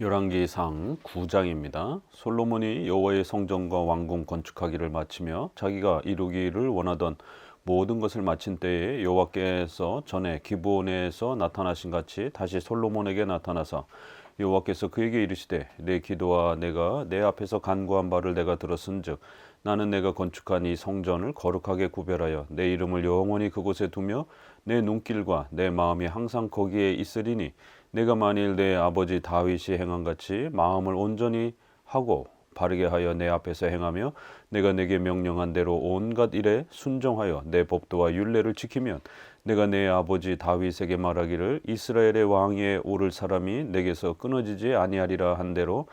열왕기상 9장입니다. 솔로몬이 여호와의 성전과 왕궁 건축하기를 마치며 자기가 이루기를 원하던 모든 것을 마친 때에 여호와께서 전에 기브온에서 나타나신 같이 다시 솔로몬에게 나타나서 여호와께서 그에게 이르시되 내 기도와 내가 내 앞에서 간구한 바를 내가 들었은즉 나는 내가 건축한 이 성전을 거룩하게 구별하여 내 이름을 영원히 그곳에 두며 내 눈길과 내 마음이 항상 거기에 있으리니 내가 만일 내 아버지 다윗이 행한 같이 마음을 온전히 하고 바르게 하여 내 앞에서 행하며 내가 내게 명령한 대로 온갖 일에 순종하여 내 법도와 율례를 지키면 내가 내 아버지 다윗에게 말하기를 이스라엘의 왕위에 오를 사람이 내게서 끊어지지 아니하리라 한 대로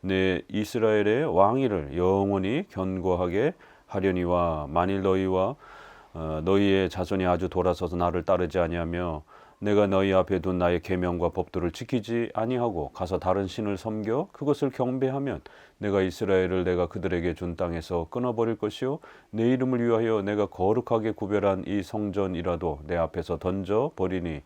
내 이스라엘의 왕위를 영원히 견고하게 하려니와 만일 너희와 어, 너희의 자손이 아주 돌아서서 나를 따르지 아니하며 내가 너희 앞에 둔 나의 계명과 법도를 지키지 아니하고 가서 다른 신을 섬겨 그것을 경배하면 내가 이스라엘을 내가 그들에게 준 땅에서 끊어버릴 것이요. 내 이름을 위하여 내가 거룩하게 구별한 이 성전이라도 내 앞에서 던져 버리니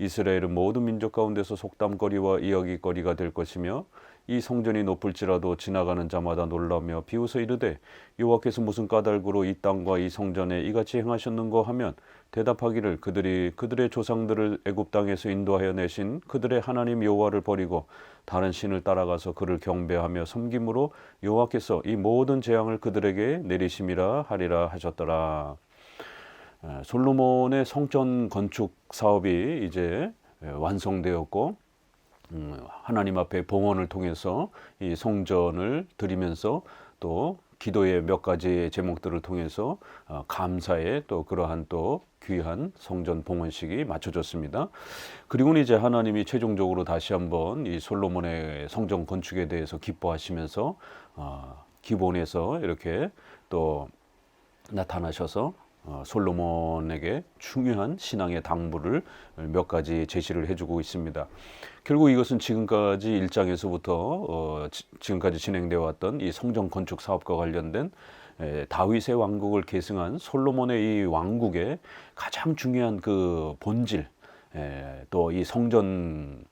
이스라엘은 모든 민족 가운데서 속담거리와 이야기거리가 될 것이며 이 성전이 높을지라도 지나가는 자마다 놀라며 비웃어 이르되 여호와께서 무슨 까닭으로 이 땅과 이 성전에 이같이 행하셨는고 하면 대답하기를 그들이 그들의 조상들을 애굽 땅에서 인도하여 내신 그들의 하나님 여호와를 버리고 다른 신을 따라가서 그를 경배하며 섬김으로 여호와께서 이 모든 재앙을 그들에게 내리심이라 하리라 하셨더라. 에, 솔로몬의 성전 건축 사업이 이제 에, 완성되었고 음, 하나님 앞에 봉헌을 통해서 이 성전을 드리면서 또 기도의 몇 가지 제목들을 통해서 어, 감사의 또 그러한 또 귀한 성전 봉헌식이 맞춰졌습니다. 그리고는 이제 하나님이 최종적으로 다시 한번 이 솔로몬의 성전 건축에 대해서 기뻐하시면서 어, 기본에서 이렇게 또 나타나셔서 어, 솔로몬에게 중요한 신앙의 당부를 몇 가지 제시를 해주고 있습니다. 결국 이것은 지금까지 일장에서부터 어, 지, 지금까지 진행되어 왔던 이 성전 건축 사업과 관련된 에, 다윗의 왕국을 계승한 솔로몬의 이 왕국의 가장 중요한 그 본질 또 이 성전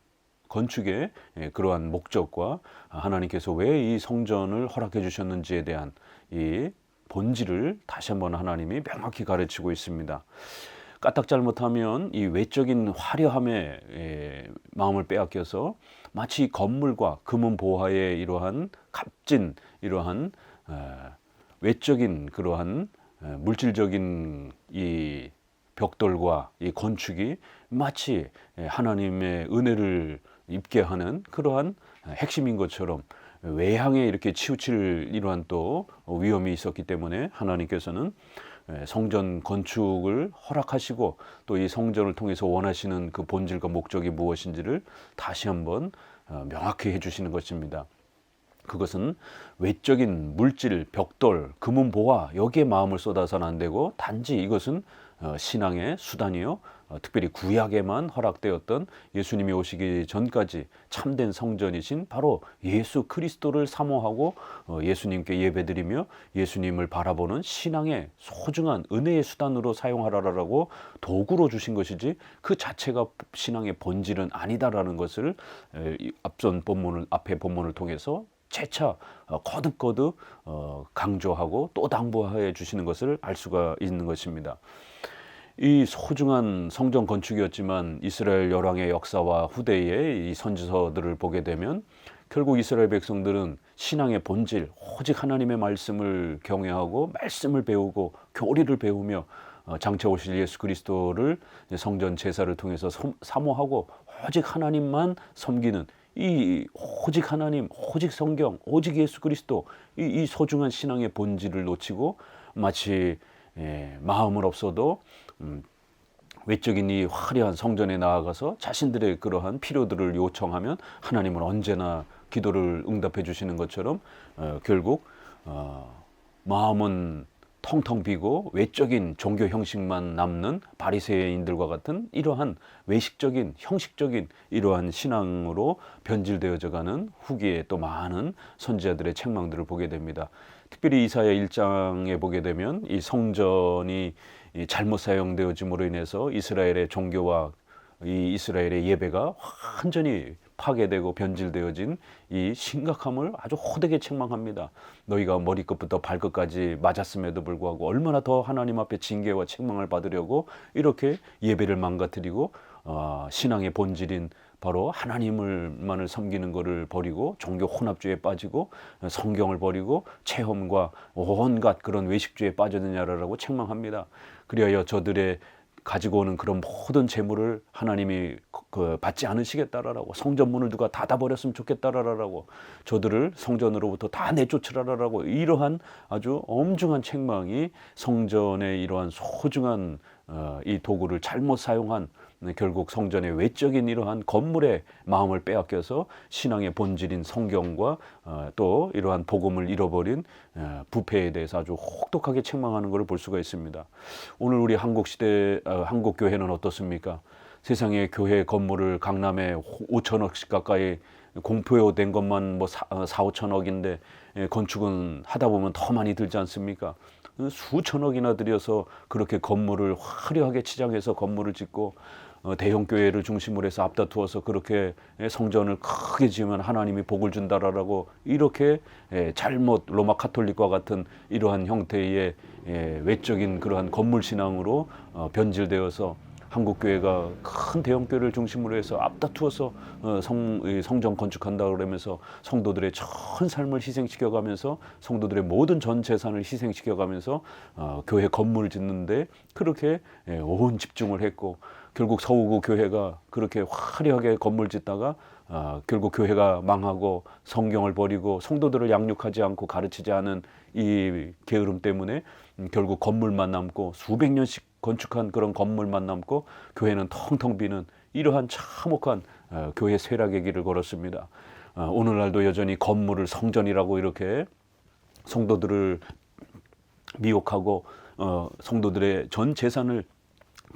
건축의 예, 그러한 목적과 하나님께서 왜 이 성전을 허락해 주셨는지에 대한 이 본질을 다시 한번 하나님이 명확히 가르치고 있습니다. 까딱 잘못하면 이 외적인 화려함에 예, 마음을 빼앗겨서 마치 건물과 금은 보화의 이러한 값진 이러한 외적인 그러한 물질적인 이 벽돌과 이 건축이 마치 하나님의 은혜를 입게 하는 그러한 핵심인 것처럼 외향에 이렇게 치우칠 이러한 또 위험이 있었기 때문에 하나님께서는 성전 건축을 허락하시고 또 이 성전을 통해서 원하시는 그 본질과 목적이 무엇인지를 다시 한번 어, 명확히 해주시는 것입니다. 그것은 외적인 물질, 벽돌, 금은 보화 여기에 마음을 쏟아서는 안 되고 단지 이것은 어, 신앙의 수단이요. 어, 특별히 구약에만 허락되었던 예수님이 오시기 전까지 참된 성전이신 바로 예수 그리스도를 사모하고 어, 예수님께 예배드리며 예수님을 바라보는 신앙의 소중한 은혜의 수단으로 사용하라라고 도구로 주신 것이지 그 자체가 신앙의 본질은 아니다라는 것을 앞선 본문을 앞에 본문을 통해서 재차 거듭거듭 강조하고 또 당부해 주시는 것을 알 수가 있는 것입니다. 이 소중한 성전 건축이었지만 이스라엘 열왕의 역사와 후대의 이 선지서들을 보게 되면 결국 이스라엘 백성들은 신앙의 본질, 오직 하나님의 말씀을 경외하고 말씀을 배우고 교리를 배우며 어, 장차 오실 예수 그리스도를 성전 제사를 통해서 사모하고 오직 하나님만 섬기는 이 오직 하나님, 오직 성경, 오직 예수 그리스도 이, 이 소중한 신앙의 본질을 놓치고 마치 예, 마음을 없어도 음, 외적인 이 화려한 성전에 나아가서 자신들의 그러한 필요들을 요청하면 하나님은 언제나 기도를 응답해 주시는 것처럼 어, 결국 어, 마음은 텅텅 비고 외적인 종교 형식만 남는 바리새인들과 같은 이러한 외식적인 형식적인 이러한 신앙으로 변질되어져가는 후기에 또 많은 선지자들의 책망들을 보게 됩니다. 특별히 이사야 1장에 보게 되면 이 성전이 잘못 사용되어짐으로 인해서 이스라엘의 종교와 이 이스라엘의 예배가 완전히 파괴되고 변질되어진 이 심각함을 아주 호되게 책망합니다. 너희가 머리끝부터 발끝까지 맞았음에도 불구하고 얼마나 더 하나님 앞에 징계와 책망을 받으려고 이렇게 예배를 망가뜨리고 어, 신앙의 본질인 바로 하나님을만을 섬기는 것을 버리고 종교 혼합주의에 빠지고 성경을 버리고 체험과 온갖 그런 외식주의에 빠졌느냐라고 책망합니다. 그리하여 저들의 가지고 오는 그런 모든 재물을 하나님이 그 받지 않으시겠다라고 성전문을 누가 닫아버렸으면 좋겠다라고 저들을 성전으로부터 다 내쫓으라라고 이러한 아주 엄중한 책망이 성전의 이러한 소중한 어, 이 도구를 잘못 사용한 네, 결국 성전의 외적인 이러한 건물의 마음을 빼앗겨서 신앙의 본질인 성경과 어, 또 이러한 복음을 잃어버린 어, 부패에 대해서 아주 혹독하게 책망하는 것을 볼 수가 있습니다. 오늘 우리 한국 시대 어, 한국 교회는 어떻습니까? 세상의 교회 건물을 강남에 5천억씩 가까이 공표된 것만 뭐 4, 5천억인데 예, 건축은 하다 보면 더 많이 들지 않습니까? 수천억이나 들여서 그렇게 건물을 화려하게 치장해서 건물을 짓고 어, 대형 교회를 중심으로 해서 앞다투어서 그렇게 성전을 크게 지으면 하나님이 복을 준다라고 이렇게 예, 잘못 로마 카톨릭과 같은 이러한 형태의 예, 외적인 그러한 건물 신앙으로 어, 변질되어서 한국 교회가 큰 대형 교회를 중심으로 해서 앞다투어서 어, 성, 성전 건축한다 그러면서 성도들의 전 삶을 희생시켜가면서 성도들의 모든 전 재산을 희생시켜가면서 교회 건물을 짓는데 그렇게 예, 온 집중을 했고 결국 서우구 교회가 그렇게 화려하게 건물 짓다가 아, 결국 교회가 망하고 성경을 버리고 성도들을 양육하지 않고 가르치지 않은 이 게으름 때문에 음, 결국 건물만 남고 수백 년씩 건축한 그런 건물만 남고 교회는 텅텅 비는 이러한 참혹한 어, 교회 쇠락의 길을 걸었습니다. 어, 오늘날도 여전히 건물을 성전이라고 이렇게 성도들을 미혹하고 어, 성도들의 전 재산을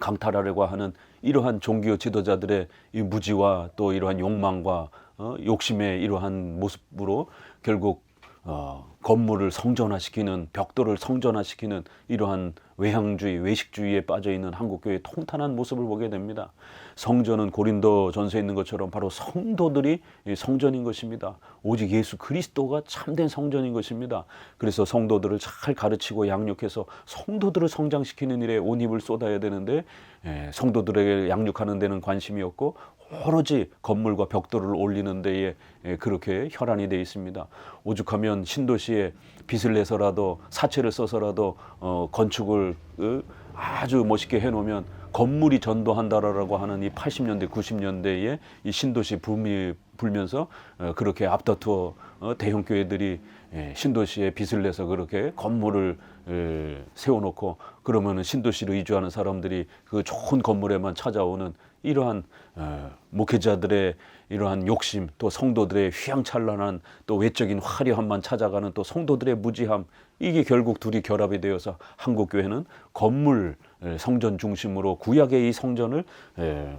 강탈하려고 하는 이러한 종교 지도자들의 이 무지와 또 이러한 욕망과 어, 욕심의 이러한 모습으로 결국 어, 건물을 성전화시키는 벽돌을 성전화시키는 이러한 외향주의, 외식주의에 빠져 있는 한국 교회의 통탄한 모습을 보게 됩니다. 성전은 고린도 전서에 있는 것처럼 바로 성도들이 성전인 것입니다. 오직 예수 그리스도가 참된 성전인 것입니다. 그래서 성도들을 잘 가르치고 양육해서 성도들을 성장시키는 일에 온 힘을 쏟아야 되는데 예, 성도들에게 양육하는 데는 관심이 없고 오로지 건물과 벽돌을 올리는 데에 예, 그렇게 혈안이 되어 있습니다. 오죽하면 신도시에 빚을 내서라도 사채를 써서라도 어, 건축을 어, 아주 멋있게 해놓으면 건물이 전도한다라고 하는 이 80년대, 90년대에 이 신도시 붐이 불면서 어, 그렇게 앞다투어 어, 대형 교회들이 예, 신도시에 빚을 내서 그렇게 건물을 에, 세워놓고 그러면은 신도시로 이주하는 사람들이 그 좋은 건물에만 찾아오는 이러한 어, 목회자들의 이러한 욕심 또 성도들의 휘황찬란한 또 외적인 화려함만 찾아가는 또 성도들의 무지함 이게 결국 둘이 결합이 되어서 한국 교회는 건물 성전 중심으로 구약의 이 성전을 에,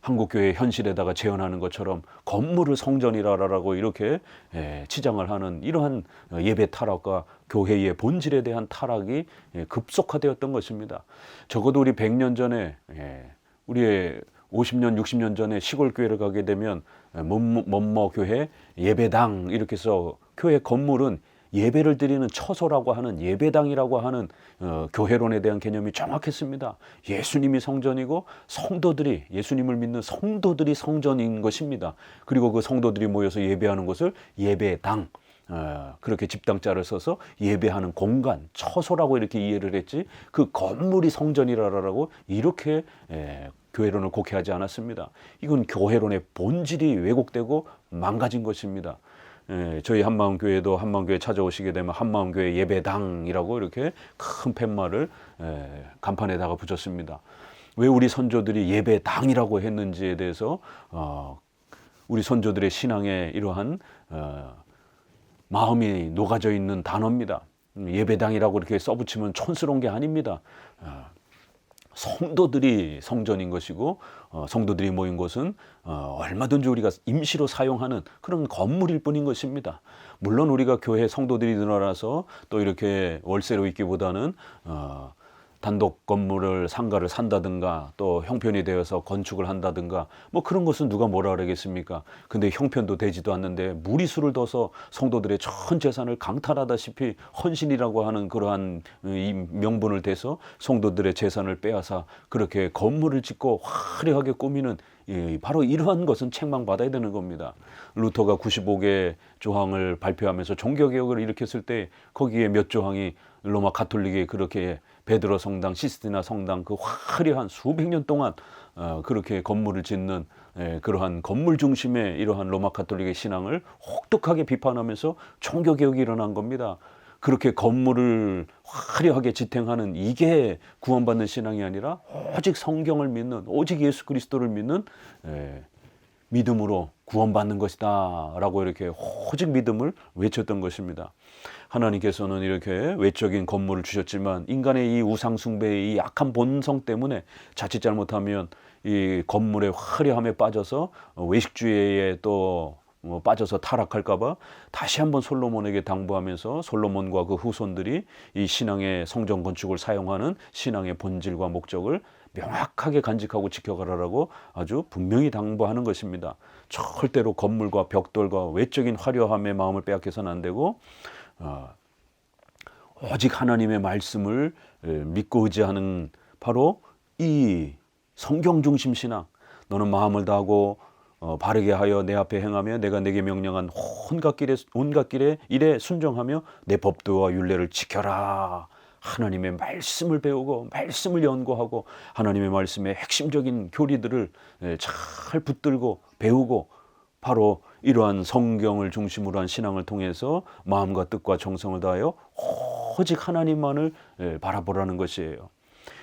한국 교회 현실에다가 재현하는 것처럼 건물을 성전이라라고 이렇게 에, 치장을 하는 이러한 예배 타락과 교회의 본질에 대한 타락이 에, 급속화되었던 것입니다. 적어도 우리 100년 전에 에, 우리의 50년, 60년 전에 시골 교회를 가게 되면 뭐뭐 교회 예배당 이렇게 해서 교회 건물은 예배를 드리는 처소라고 하는 예배당이라고 하는 어, 교회론에 대한 개념이 정확했습니다. 예수님이 성전이고 성도들이 예수님을 믿는 성도들이 성전인 것입니다. 그리고 그 성도들이 모여서 예배하는 것을 예배당 어, 그렇게 집당자를 써서 예배하는 공간, 처소라고 이렇게 이해를 했지 그 건물이 성전이라라고 이렇게 에, 교회론을 곡해하지 않았습니다. 이건 교회론의 본질이 왜곡되고 망가진 것입니다. 예, 저희 한마음교회도 한마음교회 찾아오시게 되면 한마음교회 예배당이라고 이렇게 큰 팻말을 예, 간판에다가 붙였습니다. 왜 우리 선조들이 예배당이라고 했는지에 대해서 어, 우리 선조들의 신앙에 이러한 어, 마음이 녹아져 있는 단어입니다. 예배당이라고 이렇게 써붙이면 촌스러운 게 아닙니다. 어, 성도들이 성전인 것이고 어, 성도들이 모인 곳은 어, 얼마든지 우리가 임시로 사용하는 그런 건물일 뿐인 것입니다. 물론 우리가 교회 성도들이 늘어나서 또 이렇게 월세로 있기보다는 어, 단독 건물을 상가를 산다든가 또 형편이 되어서 건축을 한다든가 뭐 그런 것은 누가 뭐라 그러겠습니까? 근데 형편도 되지도 않는데 무리수를 둬서 성도들의 전 재산을 강탈하다시피 헌신이라고 하는 그러한 이 명분을 대서 성도들의 재산을 빼앗아 그렇게 건물을 짓고 화려하게 꾸미는 예, 바로 이러한 것은 책망받아야 되는 겁니다. 루터가 95개 조항을 발표하면서 종교개혁을 일으켰을 때 거기에 몇 조항이 로마 가톨릭의 그렇게 베드로 성당, 시스티나 성당 그 화려한 수백 년 동안 어, 그렇게 건물을 짓는 예, 그러한 건물 중심의 이러한 로마 가톨릭의 신앙을 혹독하게 비판하면서 종교 개혁이 일어난 겁니다. 그렇게 건물을 화려하게 지탱하는 이게 구원받는 신앙이 아니라 오직 성경을 믿는 오직 예수 그리스도를 믿는 예, 믿음으로 구원받는 것이다라고 이렇게 오직 믿음을 외쳤던 것입니다. 하나님께서는 이렇게 외적인 건물을 주셨지만 인간의 이 우상 숭배의 이 약한 본성 때문에 자칫 잘못하면 이 건물의 화려함에 빠져서 외식주의에 또 어, 빠져서 타락할까봐 다시 한번 솔로몬에게 당부하면서 솔로몬과 그 후손들이 이 신앙의 성전 건축을 사용하는 신앙의 본질과 목적을 명확하게 간직하고 지켜가라라고 아주 분명히 당부하는 것입니다. 절대로 건물과 벽돌과 외적인 화려함의 마음을 빼앗겨서는 안 되고 어, 오직 하나님의 말씀을 에, 믿고 의지하는 바로 이 성경 중심 신앙. 너는 마음을 다하고 어, 바르게 하여 내 앞에 행하며 내가 내게 명령한 온갖 길에 온갖 길에 일에 순종하며 내 법도와 율례를 지켜라. 하나님의 말씀을 배우고 말씀을 연구하고 하나님의 말씀의 핵심적인 교리들을 예, 잘 붙들고 배우고 바로 이러한 성경을 중심으로 한 신앙을 통해서 마음과 뜻과 정성을 다하여 오직 하나님만을 예, 바라보라는 것이에요.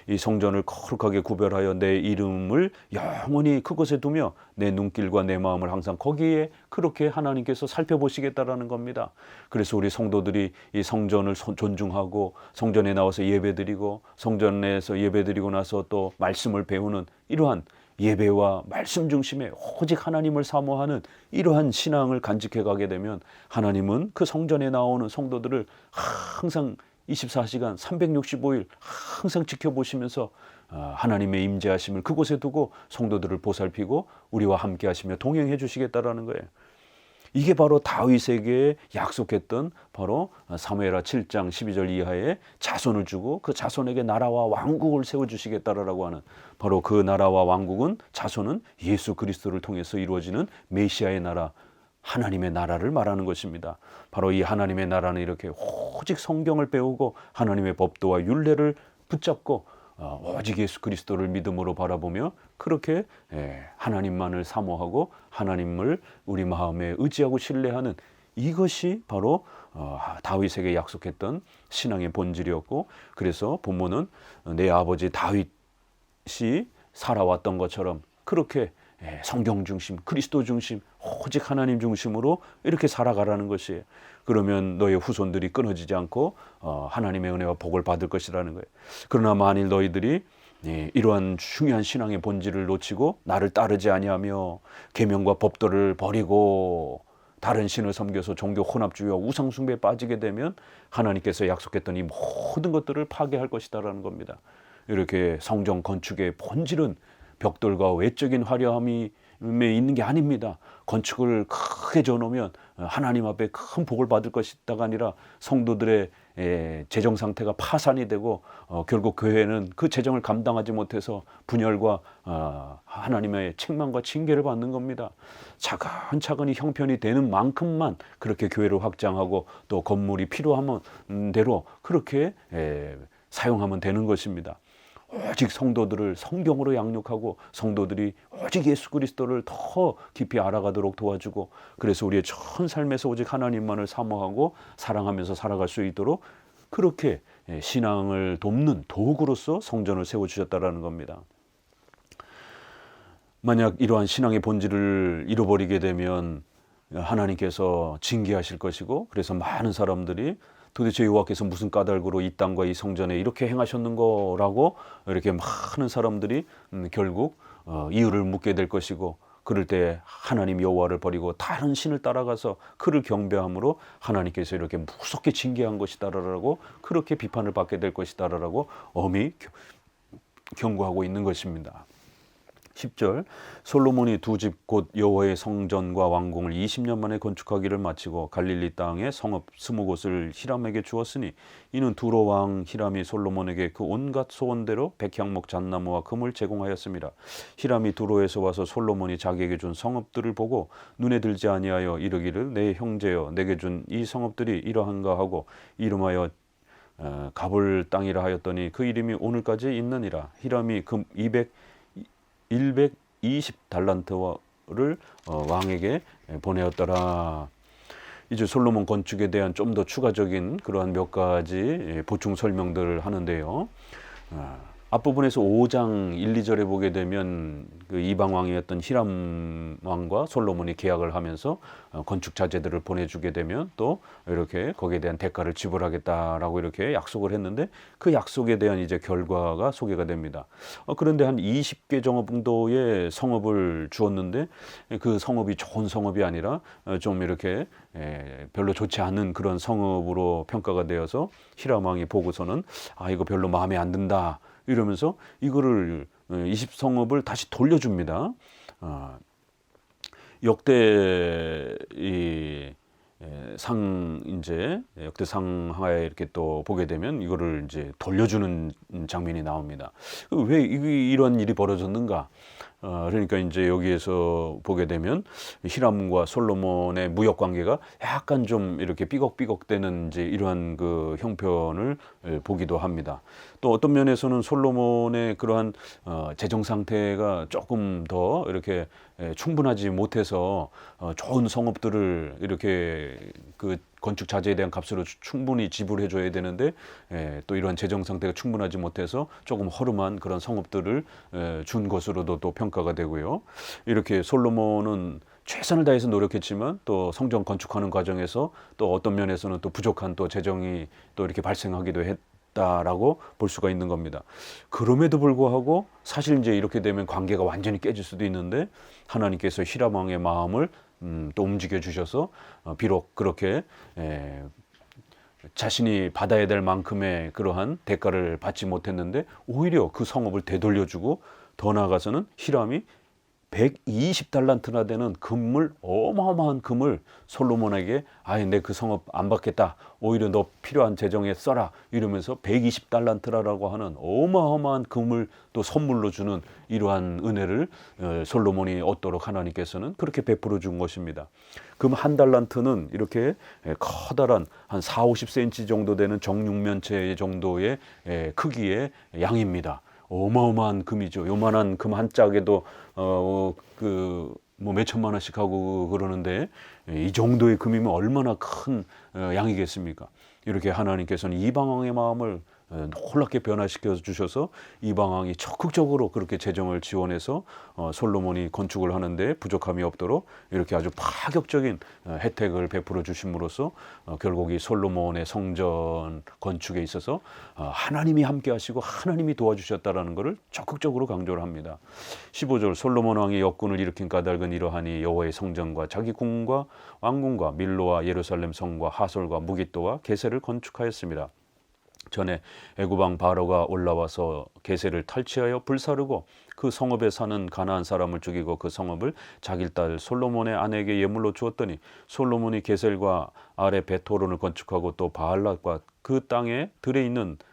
이 성전을 거룩하게 구별하여 내 이름을 영원히 그곳에 두며 내 눈길과 내 마음을 항상 거기에 그렇게 하나님께서 살펴보시겠다라는 겁니다. 그래서 우리 성도들이 이 성전을 존중하고 성전에 나와서 예배드리고 성전에서 예배드리고 나서 또 말씀을 배우는 이러한 예배와 말씀 중심에 오직 하나님을 사모하는 이러한 신앙을 간직해 가게 되면 하나님은 그 성전에 나오는 성도들을 항상 24시간 365일 항상 지켜보시면서 아, 하나님의 임재하심을 그곳에 두고 성도들을 보살피고 우리와 함께 하시며 동행해 주시겠다라는 거예요. 이게 바로 다윗에게 약속했던 바로 사무엘하 7장 12절 이하에 자손을 주고 그 자손에게 나라와 왕국을 세워 주시겠다라고 하는 바로 그 나라와 왕국은 자손은 예수 그리스도를 통해서 이루어지는 메시아의 나라 하나님의 나라를 말하는 것입니다. 바로 이 하나님의 나라는 이렇게 오직 성경을 배우고 하나님의 법도와 율례를 붙잡고 어, 오직 예수 그리스도를 믿음으로 바라보며 그렇게 예, 하나님만을 사모하고 하나님을 우리 마음에 의지하고 신뢰하는 이것이 바로 어, 다윗에게 약속했던 신앙의 본질이었고 그래서 부모는 내 아버지 다윗이 살아왔던 것처럼 그렇게 예, 성경 중심, 그리스도 중심, 오직 하나님 중심으로 이렇게 살아가라는 것이에요. 그러면 너의 후손들이 끊어지지 않고 어, 하나님의 은혜와 복을 받을 것이라는 거예요. 그러나 만일 너희들이 예, 이러한 중요한 신앙의 본질을 놓치고 나를 따르지 아니하며 계명과 법도를 버리고 다른 신을 섬겨서 종교 혼합주의와 우상 숭배에 빠지게 되면 하나님께서 약속했던 이 모든 것들을 파괴할 것이다라는 겁니다. 이렇게 성정 건축의 본질은 벽돌과 외적인 화려함이 있는 게 아닙니다. 건축을 크게 지어놓으면 하나님 앞에 큰 복을 받을 것이다가 아니라 성도들의 재정 상태가 파산이 되고 어, 결국 교회는 그 재정을 감당하지 못해서 분열과 어, 하나님의 책망과 징계를 받는 겁니다. 차근차근히 형편이 되는 만큼만 그렇게 교회를 확장하고 또 건물이 필요하면 대로 그렇게 사용하면 되는 것입니다. 오직 성도들을 성경으로 양육하고 성도들이 오직 예수 그리스도를 더 깊이 알아가도록 도와주고 그래서 우리의 전 삶에서 오직 하나님만을 사모하고 사랑하면서 살아갈 수 있도록 그렇게 예, 신앙을 돕는 도구로서 성전을 세워 주셨다라는 겁니다. 만약 이러한 신앙의 본질을 잃어버리게 되면 하나님께서 징계하실 것이고 그래서 많은 사람들이 도대체 여호와께서 무슨 까닭으로 이 땅과 이 성전에 이렇게 행하셨는거라고 이렇게 많은 사람들이 음, 결국 어, 이유를 묻게 될 것이고 그럴 때 하나님 여호와를 버리고 다른 신을 따라가서 그를 경배함으로 하나님께서 이렇게 무섭게 징계한 것이다라고 그렇게 비판을 받게 될 것이다라고 엄히 겨- 경고하고 있는 것입니다. 10절 솔로몬이 두 집 곧 여호와의 성전과 왕궁을 20년 만에 건축하기를 마치고 갈릴리 땅에 성읍 스무 곳을 히람에게 주었으니 이는 두로 왕 히람이 솔로몬에게 그 온갖 소원대로 백향목 잣나무와 금을 제공하였습니다. 히람이 두로에서 와서 솔로몬이 자기에게 준 성읍들을 보고 눈에 들지 아니하여 이르기를 내 형제여 내게 준 이 성읍들이 이러한가 하고 이름하여 어, 가볼 땅이라 하였더니 그 이름이 오늘까지 있느니라. 히람이 금 200, 120 달란트를 어, 왕에게 보내었더라. 이제 솔로몬 건축에 대한 좀 더 추가적인 그러한 몇 가지 예, 보충 설명들을 하는데요. 아, 앞부분에서 5장 1, 2절에 보게 되면 그 이방 왕이었던 히람 왕과 솔로몬이 계약을 하면서 어, 건축 자재들을 보내주게 되면 또 이렇게 거기에 대한 대가를 지불하겠다라고 이렇게 약속을 했는데 그 약속에 대한 이제 결과가 소개가 됩니다. 어, 그런데 한 20개 정도의 성읍을 주었는데 그 성읍이 좋은 성읍이 아니라 어, 좀 이렇게 에, 별로 좋지 않은 그런 성읍으로 평가가 되어서 히람 왕이 보고서는 아 이거 별로 마음에 안 든다. 이러면서 이거를 20성읍을 다시 돌려줍니다. 아, 역대 이 상 이제 역대 상하에 이렇게 또 보게 되면 이거를 이제 돌려주는 장면이 나옵니다. 왜 이- 이런 일이 벌어졌는가? 어, 그러니까 이제 여기에서 보게 되면 히람과 솔로몬의 무역 관계가 약간 좀 이렇게 삐걱삐걱대는 이제 이러한 그 형편을 예, 보기도 합니다. 또 어떤 면에서는 솔로몬의 그러한 어, 재정 상태가 조금 더 이렇게 예, 충분하지 못해서 어, 좋은 성읍들을 이렇게 그 건축 자재에 대한 값으로 추- 충분히 지불해 줘야 되는데 예, 또 이런 재정 상태가 충분하지 못해서 조금 허름한 그런 성읍들을 예, 준 것으로도 또 평가가 되고요. 이렇게 솔로몬은 최선을 다해서 노력했지만 또 성전 건축하는 과정에서 또 어떤 면에서는 또 부족한 또 재정이 또 이렇게 발생하기도 했 다라고 볼 수가 있는 겁니다. 그럼에도 불구하고 사실 이제 이렇게 되면 관계가 완전히 깨질 수도 있는데 하나님께서 히람 왕의 마음을 음, 또 움직여 주셔서 어, 비록 그렇게 에, 자신이 받아야 될 만큼의 그러한 대가를 받지 못했는데 오히려 그 성읍을 되돌려주고 더 나아가서는 히람이 120달란트나 되는 금을 어마어마한 금을 솔로몬에게 아예 내 그 성읍 안 받겠다 오히려 너 필요한 재정에 써라 이러면서 120달란트라라고 하는 어마어마한 금을 또 선물로 주는 이러한 은혜를 어, 솔로몬이 얻도록 하나님께서는 그렇게 베풀어 준 것입니다. 금 한 달란트는 이렇게 에, 커다란 한 4, 50cm 정도 되는 정육면체 정도의 에, 크기의 양입니다. 어마어마한 금이죠. 요만한 금 한 짝에도 어 그 뭐 몇 천만 원씩 하고 그러는데 이 정도의 금이면 얼마나 큰 어, 양이겠습니까? 이렇게 하나님께서는 이방 왕의 마음을 어, 놀랍게 변화시켜 주셔서 이방 왕이 적극적으로 그렇게 재정을 지원해서 어, 솔로몬이 건축을 하는데 부족함이 없도록 이렇게 아주 파격적인 어, 혜택을 베풀어 주심으로써 어, 결국 이 솔로몬의 성전 건축에 있어서 어, 하나님이 함께 하시고 하나님이 도와주셨다라는 것을 적극적으로 강조를 합니다. 15절 솔로몬 왕이 역군을 일으킨 까닭은 이러하니 여호와의 성전과 자기 궁과 왕궁과 밀로와 예루살렘 성과 하솔과 무기또와 게세를 건축하였습니다. 전에 애구방 바로가 올라와서 게세를 탈취하여 불사르고 그 성읍에 사는 가나안 사람을 죽이고 그 성읍을 자기 딸 솔로몬의 아내에게 예물로 주었더니 솔로몬이 게셀과 아래 베토론을 건축하고 또 바알락과 그 땅에 들에 있는 에,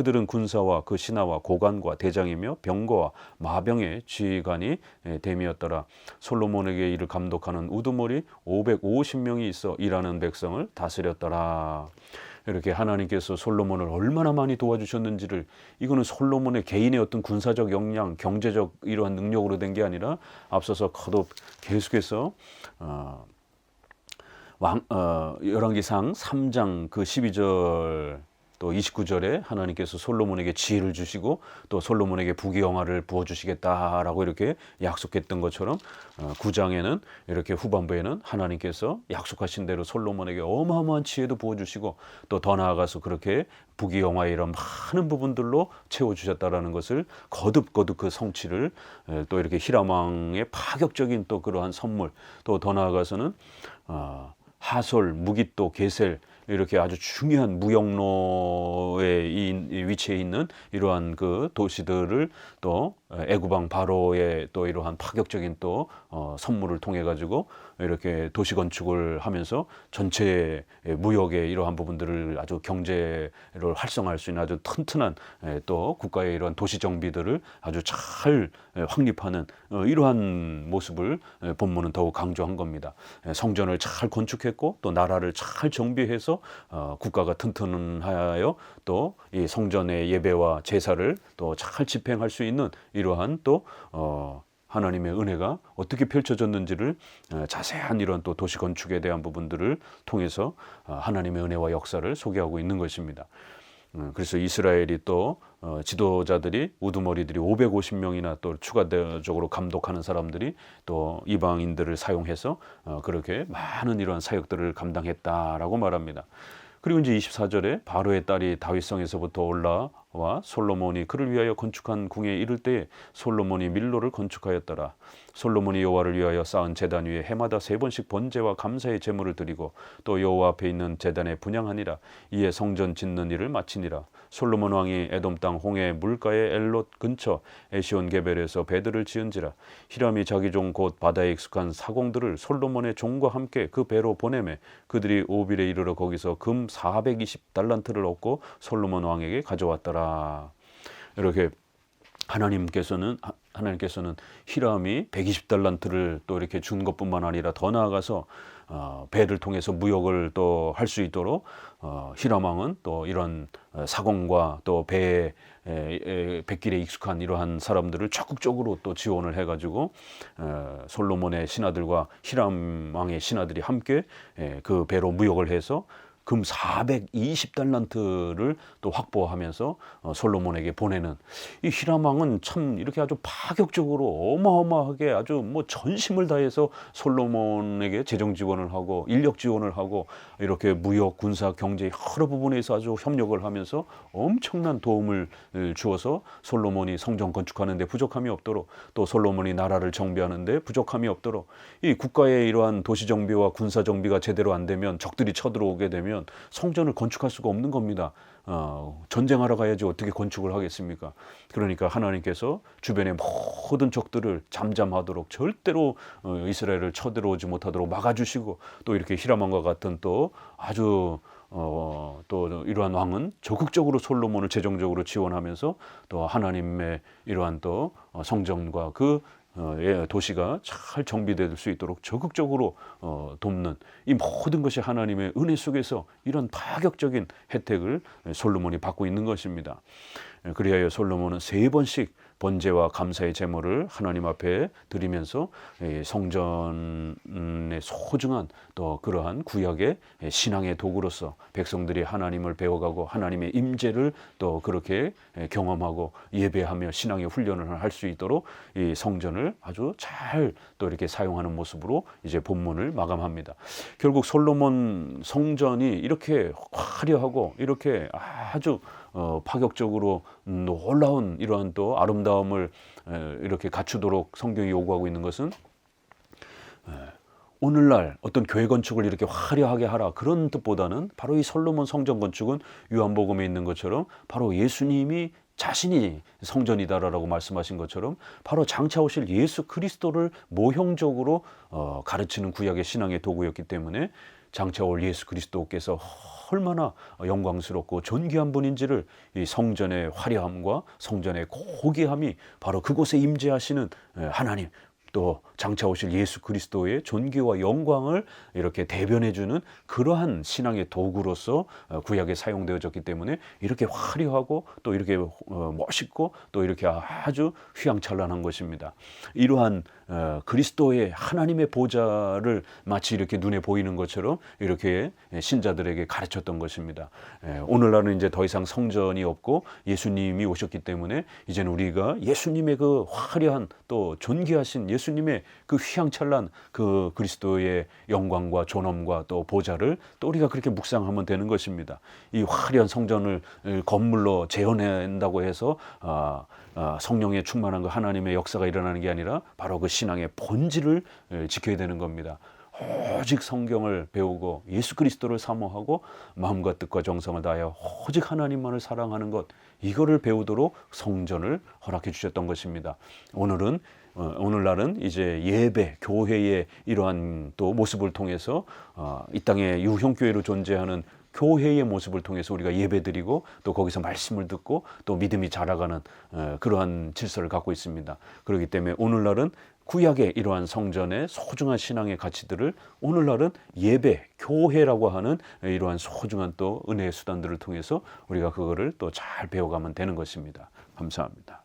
들은 군사와 그 신하와 고관과 대장이며 병거와 마병의 지휘관이 에, 됨이었더라. 솔로몬에게 이를 감독하는 우두머리 550명이 있어 일하는 백성을 다스렸더라. 이렇게 하나님께서 솔로몬을 얼마나 많이 도와주셨는지를 이거는 솔로몬의 개인의 어떤 군사적 역량, 경제적 이러한 능력으로 된 게 아니라 앞서서 거듭 계속해서 어, 왕, 어, 열왕기상 3장 그 12절 또 29절에 하나님께서 솔로몬에게 지혜를 주시고 또 솔로몬에게 부귀영화를 부어 주시겠다라고 이렇게 약속했던 것처럼 어, 9장에는 이렇게 후반부에는 하나님께서 약속하신 대로 솔로몬에게 어마어마한 지혜도 부어 주시고 또 더 나아가서 그렇게 부귀영화의 이런 많은 부분들로 채워 주셨다라는 것을 거듭거듭 그 성취를 에, 또 이렇게 히람 왕의 파격적인 또 그러한 선물 또 더 나아가서는 어, 하솔, 무기또, 게셀 이렇게 아주 중요한 무역로에 위치해 있는 이러한 그 도시들을 또 애구방 바로의 또 이러한 파격적인 또 어, 선물을 통해 가지고 이렇게 도시 건축을 하면서 전체 무역의 이러한 부분들을 아주 경제를 활성화할 수 있는 아주 튼튼한 에, 또 국가의 이러한 도시 정비들을 아주 잘 에, 확립하는 어, 이러한 모습을 에, 본문은 더욱 강조한 겁니다. 에, 성전을 잘 건축했고 또 나라를 잘 정비해서 어, 국가가 튼튼하여 또 이 성전의 예배와 제사를 또 잘 집행할 수 있는 이러한 또 어, 하나님의 은혜가 어떻게 펼쳐졌는지를 어, 자세한 이런 또 도시 건축에 대한 부분들을 통해서 어, 하나님의 은혜와 역사를 소개하고 있는 것입니다. 어, 그래서 이스라엘이 또 어, 지도자들이 우두머리들이 550명이나 또 추가적으로 감독하는 사람들이 또 이방인들을 사용해서 어, 그렇게 많은 이러한 사역들을 감당했다라고 말합니다. 그리고 이제 24절에 바로의 딸이 다윗성에서부터 올라와 솔로몬이 그를 위하여 건축한 궁에 이를 때에 솔로몬이 밀로를 건축하였더라. 솔로몬이 여호와를 위하여 쌓은 제단 위에 해마다 세 번씩 번제와 감사의 제물을 드리고 또 여호와 앞에 있는 제단에 분양하니라. 이에 성전 짓는 일을 마치니라. 솔로몬 왕이 에돔 땅 홍해 물가의 엘롯 근처 에시온 게벨에서 배들을 지은지라. 히람이 자기 종 곧 바다에 익숙한 사공들을 솔로몬의 종과 함께 그 배로 보내매 그들이 오빌에 이르러 거기서 금 420달란트를 얻고 솔로몬 왕에게 가져왔더라. 이렇게 하나님께서는 하- 하나님께서는 히람이 120달란트를 또 이렇게 준 것뿐만 아니라 더 나아가서 어, 배를 통해서 무역을 또 할 수 있도록 어, 히람 왕은 또 이런 어, 사공과 또 배에 에, 에, 백길에 익숙한 이러한 사람들을 적극적으로 또 지원을 해가지고 어, 솔로몬의 신하들과 히람 왕의 신하들이 함께 에, 그 배로 무역을 해서 금 420달란트를 또 확보하면서 어, 솔로몬에게 보내는 이 히람 왕은 참 이렇게 아주 파격적으로 어마어마하게 아주 뭐 전심을 다해서 솔로몬에게 재정 지원을 하고 인력 지원을 하고 이렇게 무역, 군사, 경제 여러 부분에서 아주 협력을 하면서 엄청난 도움을 에, 주어서 솔로몬이 성전 건축하는데 부족함이 없도록 또 솔로몬이 나라를 정비하는데 부족함이 없도록 이 국가의 이러한 도시 정비와 군사 정비가 제대로 안 되면 적들이 쳐들어오게 되면 성전을 건축할 수가 없는 겁니다. 어, 전쟁하러 가야지 어떻게 건축을 하겠습니까? 그러니까 하나님께서 주변의 모든 적들을 잠잠하도록 절대로 어, 이스라엘을 쳐들어오지 못하도록 막아주시고 또 이렇게 히라만과 같은 또 아주 어, 또 이러한 왕은 적극적으로 솔로몬을 재정적으로 지원하면서 또 하나님의 이러한 또 어, 성전과 그 도시가 잘 정비될 수 있도록 적극적으로 어, 돕는 이 모든 것이 하나님의 은혜 속에서 이런 파격적인 혜택을 솔로몬이 받고 있는 것입니다. 예, 그리하여 솔로몬은 세 번씩 번제와 감사의 제물을 하나님 앞에 드리면서 이 성전의 소중한 또 그러한 구약의 신앙의 도구로서 백성들이 하나님을 배워가고 하나님의 임재를 또 그렇게 경험하고 예배하며 신앙의 훈련을 할 수 있도록 이 성전을 아주 잘 또 이렇게 사용하는 모습으로 이제 본문을 마감합니다. 결국 솔로몬 성전이 이렇게 화려하고 이렇게 아주 어, 파격적으로 놀라운 이러한 또 아름다움을 에, 이렇게 갖추도록 성경이 요구하고 있는 것은 에, 오늘날 어떤 교회 건축을 이렇게 화려하게 하라 그런 뜻보다는 바로 이 솔로몬 성전 건축은 요한복음에 있는 것처럼 바로 예수님이 자신이 성전이다라고 말씀하신 것처럼 바로 장차 오실 예수 그리스도를 모형적으로 어, 가르치는 구약의 신앙의 도구였기 때문에 장차 올 예수 그리스도께서 얼마나 영광스럽고 존귀한 분인지를 이 성전의 화려함과 성전의 고귀함이 바로 그곳에 임재하시는 에, 하나님 또 장차 오실 예수 그리스도의 존귀와 영광을 이렇게 대변해주는 그러한 신앙의 도구로서 어, 구약에 사용되어졌기 때문에 이렇게 화려하고 또 이렇게 어, 멋있고 또 이렇게 아주 휘황찬란한 것입니다. 이러한 어, 그리스도의 하나님의 보좌를 마치 이렇게 눈에 보이는 것처럼 이렇게 신자들에게 가르쳤던 것입니다. 예, 오늘날은 이제 더 이상 성전이 없고 예수님이 오셨기 때문에 이제는 우리가 예수님의 그 화려한 또 존귀하신 예수 님의 그 휘황찬란 그 그리스도의 영광과 존엄과 또 보좌를 또 우리가 그렇게 묵상하면 되는 것입니다. 이 화려한 성전을 건물로 재현한다고 해서 아, 아, 성령의 충만한 그 하나님의 역사가 일어나는 게 아니라 바로 그 신앙의 본질을 에, 지켜야 되는 겁니다. 오직 성경을 배우고 예수 그리스도를 사모하고 마음과 뜻과 정성을 다하여 오직 하나님만을 사랑하는 것 이거를 배우도록 성전을 허락해 주셨던 것입니다. 오늘은 어, 오늘날은 이제 예배 교회의 이러한 또 모습을 통해서 어, 이 땅에 유형교회로 존재하는 교회의 모습을 통해서 우리가 예배드리고 또 거기서 말씀을 듣고 또 믿음이 자라가는 어, 그러한 질서를 갖고 있습니다. 그렇기 때문에 오늘날은 구약의 이러한 성전의 소중한 신앙의 가치들을 오늘날은 예배, 교회라고 하는 이러한 소중한 또 은혜의 수단들을 통해서 우리가 그거를 또 잘 배워가면 되는 것입니다. 감사합니다.